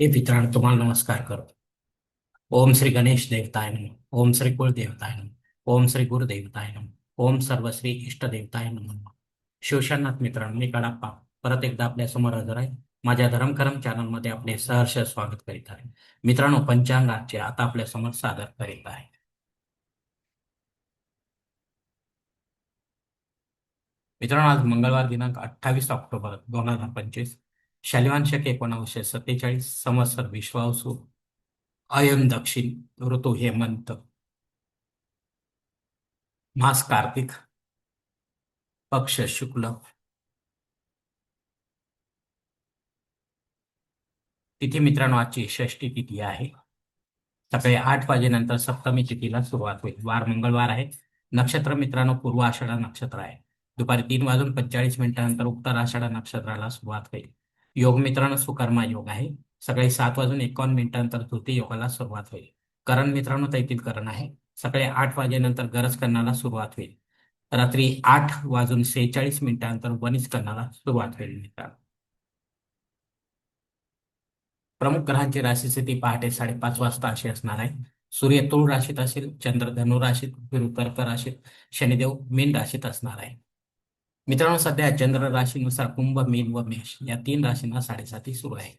हे मित्रांनो तुम्हाला नमस्कार करतो. ओम श्री गणेश देवताय नम ओम श्री कुलदेवताय नम ओम श्री गुरुदेवताय नम ओम सर्वश्री इष्टदेवताय नम. शिवशानाथ मित्रांनो मी कडाप्पा. परत एकदा आपल्यासमोर हजर आहे. माझ्या धर्मकरम चॅनलमध्ये आपले सहर्ष स्वागत करीत आहे. मित्रांनो पंचांगाचे आता आपल्यासमोर सादर करीत आहे. मित्रांनो आज मंगळवार दिनांक अठ्ठावीस ऑक्टोबर दोन हजार पंचवीस. शालिवान शक एकोणावीसशे सत्तेचाळीस संवत्सर विश्वासू अयन दक्षिण ऋतू हेमंत मास कार्तिक पक्ष शुक्ल तिथी मित्रांनो आजची षष्टी तिथी आहे. सकाळी आठ वाजेनंतर सप्तमी तिथीला सुरुवात होईल. वार मंगळवार आहे. नक्षत्र मित्रांनो पूर्व आषाढा नक्षत्र आहे. दुपारी तीन वाजून पंचेचाळीस मिनिटानंतर उत्तर आषाढा नक्षत्राला सुरुवात होईल. योग मित्रांनो सुकर्मा योग आहे. सकाळी सात वाजून एकावन्न मिनिटांनंतर धृती योगाला सुरुवात होईल. करण मित्रांनो तैतील करण आहे. सकाळी आठ वाजेनंतर गरज करण्याला सुरुवात होईल. रात्री आठ वाजून सेहेचाळीस मिनिटांनंतर वनिज करण्याला सुरुवात होईल मित्रांनो. प्रमुख ग्रहांची राशी स्थिती पहाटे साडेपाच वाजता अशी असणार आहे. सूर्य तुळ राशीत असेल चंद्र धनु राशीत गुरु कर्क राशीत शनिदेव मीन राशीत असणार आहे. मित्रांनो सध्या चंद्र राशीनुसार कुंभ मीन व मेष या तीन राशींना साडेसाती सुरू आहे.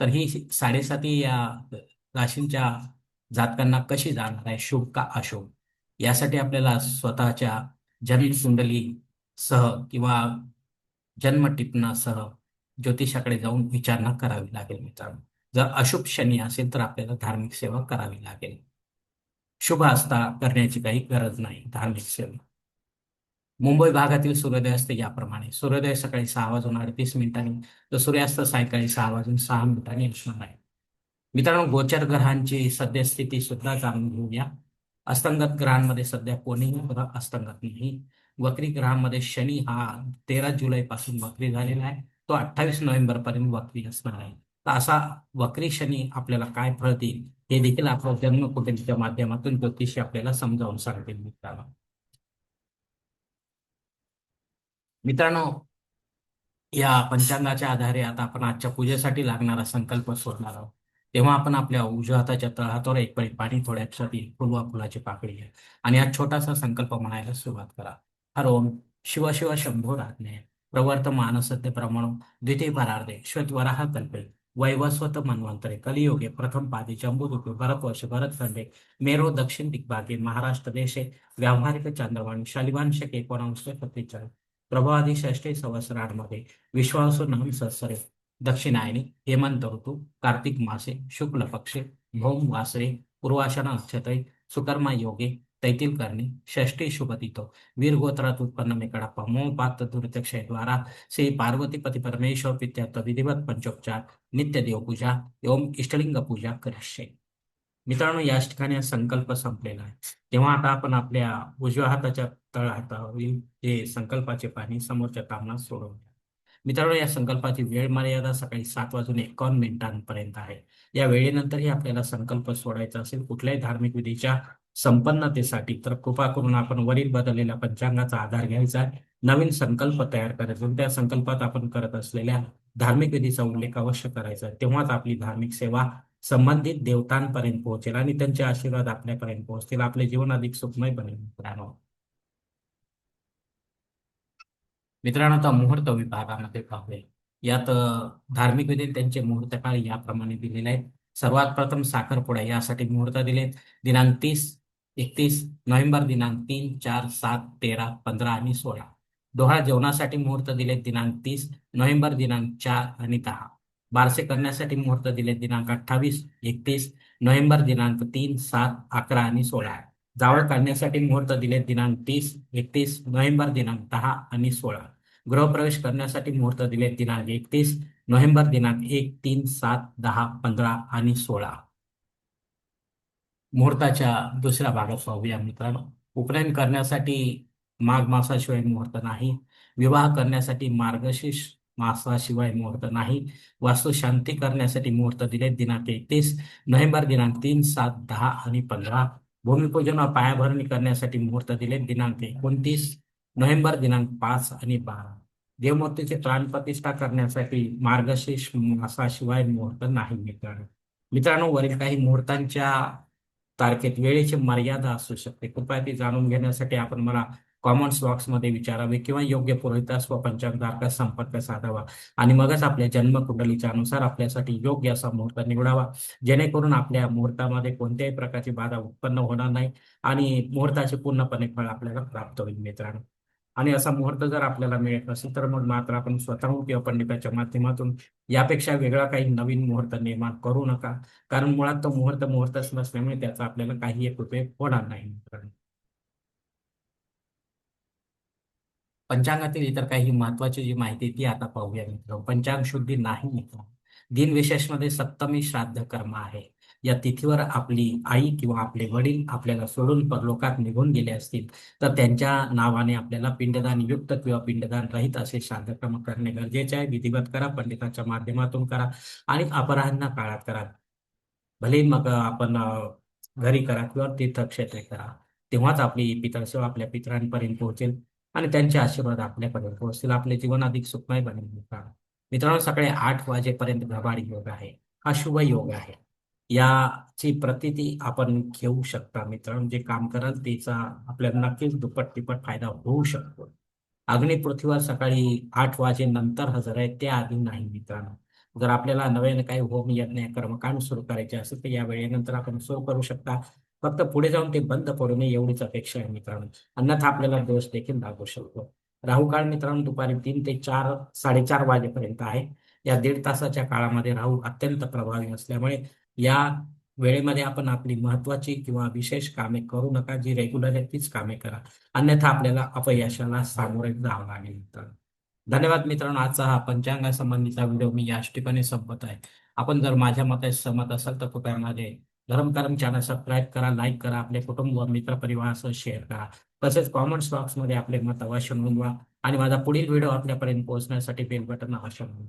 तर ही साडेसाती या राशींच्या जातकांना कशी जाणार आहे? शुभ का अशुभ? यासाठी आपल्याला स्वतःच्या जन्म कुंडली सह किंवा जन्म टिपणासह ज्योतिषाकडे जाऊन विचारणा करावी लागेल मित्रांनो. जर अशुभ शनी असेल तर आपल्याला धार्मिक सेवा करावी लागेल. शुभ असता करण्याची काही गरज नाही धार्मिक सेवा. मुंबई भागातील सूर्योदय असते याप्रमाणे. सूर्योदय सकाळी सहा वाजून अडतीस मिनिटांनी तर सूर्यास्त सायंकाळी सहा वाजून सहा मिनिटांनी असणार आहे. मित्रांनो गोचर ग्रहांची सद्यस्थिती सुद्धा जाणून घेऊया. अस्तंगत ग्रहांमध्ये सध्या कोणीही ग्रह अस्तंगत नाही. वक्री ग्रहांमध्ये शनी हा तेरा जुलै पासून वक्री झालेला आहे. तो अठ्ठावीस नोव्हेंबर पर्यंत वक्री असणार आहे. तर असा वक्री शनी आपल्याला काय फळ देईल हे देखील आपल्या जन्मकुटुंबाच्या माध्यमातून ज्योतिषी आपल्याला समजावून सांगतील मित्रांनो. मित्रांनो या पंचांगाच्या आधारे आता आपण आजच्या पूजेसाठी लागणारा संकल्प सोडणार आहोत. तेव्हा आपण आपल्या उजव्या हाताच्या तळहातावर एक पळी पाणी थोड्यासाठी फुलवा फुलाची पाकळी घ्या आणि हा छोटासा संकल्प म्हणायला सुरुवात करा. हर ओम शिव शिव शंभो राज्ञे. प्रवर्त मानसत्य प्रमाण. द्वितीय परार्धे. श्वेतवराह कल्पे. वैवस्वत मन्वंतरे कलियुगे. प्रथम पादी. जम्बूद्वीपे भरतवर्ष. भरतखंडे. मेरो दक्षिण दिग्भागे. महाराष्ट्र देशे. व्यावहारिक चांद्रवाणी. शालिवांशक एकोणावीसशे सत्तेचाळीस. प्रभावादी षष्ठी संवत्सरांमध्ये विश्वासू नाम सत्सरे दक्षिणायनी हेमंत ऋतू कार्तिक मासे शुक्ल पक्षे भौम वासरे पूर्वाषाढ नक्षत्रे सुकर्मा योगे तैतील करणे षष्ठी शुभतितो वीर गोत्रात उत्पन्न मेकडाप्पा मोह पात्र दुर्त्यक्षय द्वारा श्री पार्वतीपती परमेश्वर पित्यात विधिवत पंचोपचार नित्य देवपूजा ओम इष्टलिंग पूजा करिष्ये मित्रांनो या ठिकाणी संकल्प संपलेला आहे. तेव्हा आता आपण आपल्या उजव्या हाताच्या तळहातावरील हे संकल्पाचे पाणी समोरच्या कामना सोडवले मित्रांनो या संकल्पाची वेळ मर्यादा सकाळी सात वाजून एकावन्न मिनिटांपर्यंत आहे. या वेळेनंतरही आपल्याला संकल्प सोडायचा असेल कुठल्याही धार्मिक विधीच्या संपन्नतेसाठी तर कृपा करून आपण वरील बदललेल्या पंचांगाचा आधार घ्यायचा नवीन संकल्प तयार करायचा त्या संकल्पात आपण करत असलेल्या धार्मिक विधीचा उल्लेख अवश्य करायचा तेव्हाच आपली धार्मिक सेवा संबंधित देवतांपर्यंत पोहोचेल आणि त्यांचे आशीर्वाद आपल्यापर्यंत पोहोचतील. आपले जीवन अधिक सुखमय बनेल मित्रांनो. मित्रांनो आता मुहूर्त विभागामध्ये पाहूया. यात धार्मिक विधी त्यांचे मुहूर्त काळ याप्रमाणे दिलेले आहेत. सर्वात प्रथम साखरपुडा यासाठी मुहूर्त दिलेत. दिनांक तीस एकतीस नोव्हेंबर दिनांक तीन चार सात तेरा पंधरा आणि सोळा. डोहाळ जेवणासाठी मुहूर्त दिलेत दिनांक तीस नोव्हेंबर दिनांक चार आणि दहा. बारसे करण्यासाठी मुहूर्त दिलेत दिनांक अठ्ठावीस एकतीस नोव्हेंबर दिनांक तीन सात अकरा आणि सोळा. जावळ काढण्यासाठी मुहूर्त दिलेत दिनांक तीस एकतीस नोव्हेंबर दिनांक दहा आणि सोळा. गृहप्रवेश करण्यासाठी मुहूर्त दिले दिनांक एकतीस नोव्हेंबर दिनांक एक तीन सात दहा पंधरा आणि सोळा. मुहूर्ताच्या दुसऱ्या भागात पाहूया मित्रांनो. उपनयन करण्यासाठी माघ मासाशिवाय मुहूर्त नाही. विवाह करण्यासाठी मार्गशीर्ष मासाशिवाय मुहूर्त नाही. वास्तुशांती करण्यासाठी मुहूर्त दिले दिनांक एकतीस नोव्हेंबर दिनांक तीन सात दहा आणि पंधरा. भूमिपूजन व पायाभरणी करण्यासाठी मुहूर्त दिले दिनांक एकोणतीस नोव्हेंबर दिनांक पाच आणि बारा. देवमूर्तीची प्राणप्रतिष्ठा करण्यासाठी मार्गशीर्ष मासाशिवाय मुहूर्त नाही मित्रांनो मित्रांनो वरील काही मुहूर्तांच्या तारखेत वेळेची मर्यादा असू शकते. कृपया ती जाणून घेण्यासाठी आपण मला कॉमेंट्स बॉक्समध्ये विचारावे किंवा योग्य पुरोहितास व पंचांगधारकास संपर्क साधावा आणि मगच आपल्या जन्मकुंडलीच्या अनुसार आपल्यासाठी योग्य असा मुहूर्त निवडावा. जेणेकरून आपल्या मुहूर्तामध्ये कोणत्याही प्रकारची बाधा उत्पन्न होणार नाही आणि मुहूर्ताचे पूर्णपणे फळ आपल्याला प्राप्त होईल मित्रांनो. आणि असा मुहूर्त जर आपल्याला मिळत नसेल तर मग मात्र आपण स्वतःहून किंवा पंडिताच्या माध्यमातून यापेक्षा वेगळा काही नवीन मुहूर्त निर्माण करू नका. कारण मुळात तो मुहूर्त मुहूर्तच नसल्यामुळे त्याचा आपल्याला काही एक उपयोग होणार नाही पंचांगातील इतर काही महत्वाची जी माहिती ती आता पाहूया मित्र पंचांग शुद्धी नाही मित्र दिनविशेषमध्ये सप्तमी श्राद्ध कर्म आहे. या तिथीवर आपली आई किंवा आपले वडील आपल्याला सोडून परलोकात निघून गेले असतील तर त्यांच्या नावाने आपल्याला पिंडदान युक्त किंवा पिंडदान रहित असे श्राद्धक्रम करणे गरजेचे आहे. विधिवत करा पंडितांच्या माध्यमातून करा आणि अपराह्न काळात करा. भले मग आपण घरी करा किंवा तीर्थक्षेत्रे करा तेव्हाच आपली पितळसेवा आपल्या पितरांपर्यंत पोहोचेल आणि त्यांचे आशीर्वाद आपल्यापर्यंत पोहोचतील. आपले जीवन अधिक सुखमय बनेल मित्रांनो सकाळी आठ वाजेपर्यंत घबाडी योग आहे. हा शुभ योग आहे. याची प्रतिती आपण घेऊ शकता मित्रांनो. जे काम कराल त्याचा आपल्याला नक्कीच दुप्पट तिप्पट फायदा होऊ शकतो. अग्नी पृथ्वीवर सकाळी आठ वाजे नंतर हजर आहे त्या आधी नाही मित्रांनो. जर आपल्याला नव्याने काही होम यज्ञ कर्मकांड सुरू करायचे असेल तर या वेळेनंतर आपण सुरू करू शकता. फक्त पुढे जाऊन ते बंद पडू नये एवढीच अपेक्षा आहे मित्रांनो. अन्यथा आपल्याला दोष देखील लागू शकतो. राहू काळ मित्रांनो दुपारी तीन ते चार साडेचार वाजेपर्यंत आहे. या दीड तासाच्या काळामध्ये राहू अत्यंत प्रभावी असल्यामुळे या वेळेमध्ये आपण आपली महत्वाची किंवा विशेष कामे करू नका जी रेग्युलर आहे तीच कामे करा. अन्यथा आपल्याला अपयशाला सामोरे जावं लागेल तर. धन्यवाद मित्रांनो आजचा हा पंचांगासंबंधीचा व्हिडिओ मी याच ठिकाणी संपत आहे. आपण जर माझ्या मते सहमत असाल तर कृपया माझे धर्मकर्म चॅनल सबस्क्राईब करा लाईक करा आपले कुटुंब व मित्रपरिवारासह शेअर करा. तसेच कॉमेंट्स बॉक्समध्ये आपले मत अवश्य नोंदवा आणि माझा पुढील व्हिडिओ आपल्यापर्यंत पोहोचण्यासाठी बेल बटन अवश्य नोंदवा.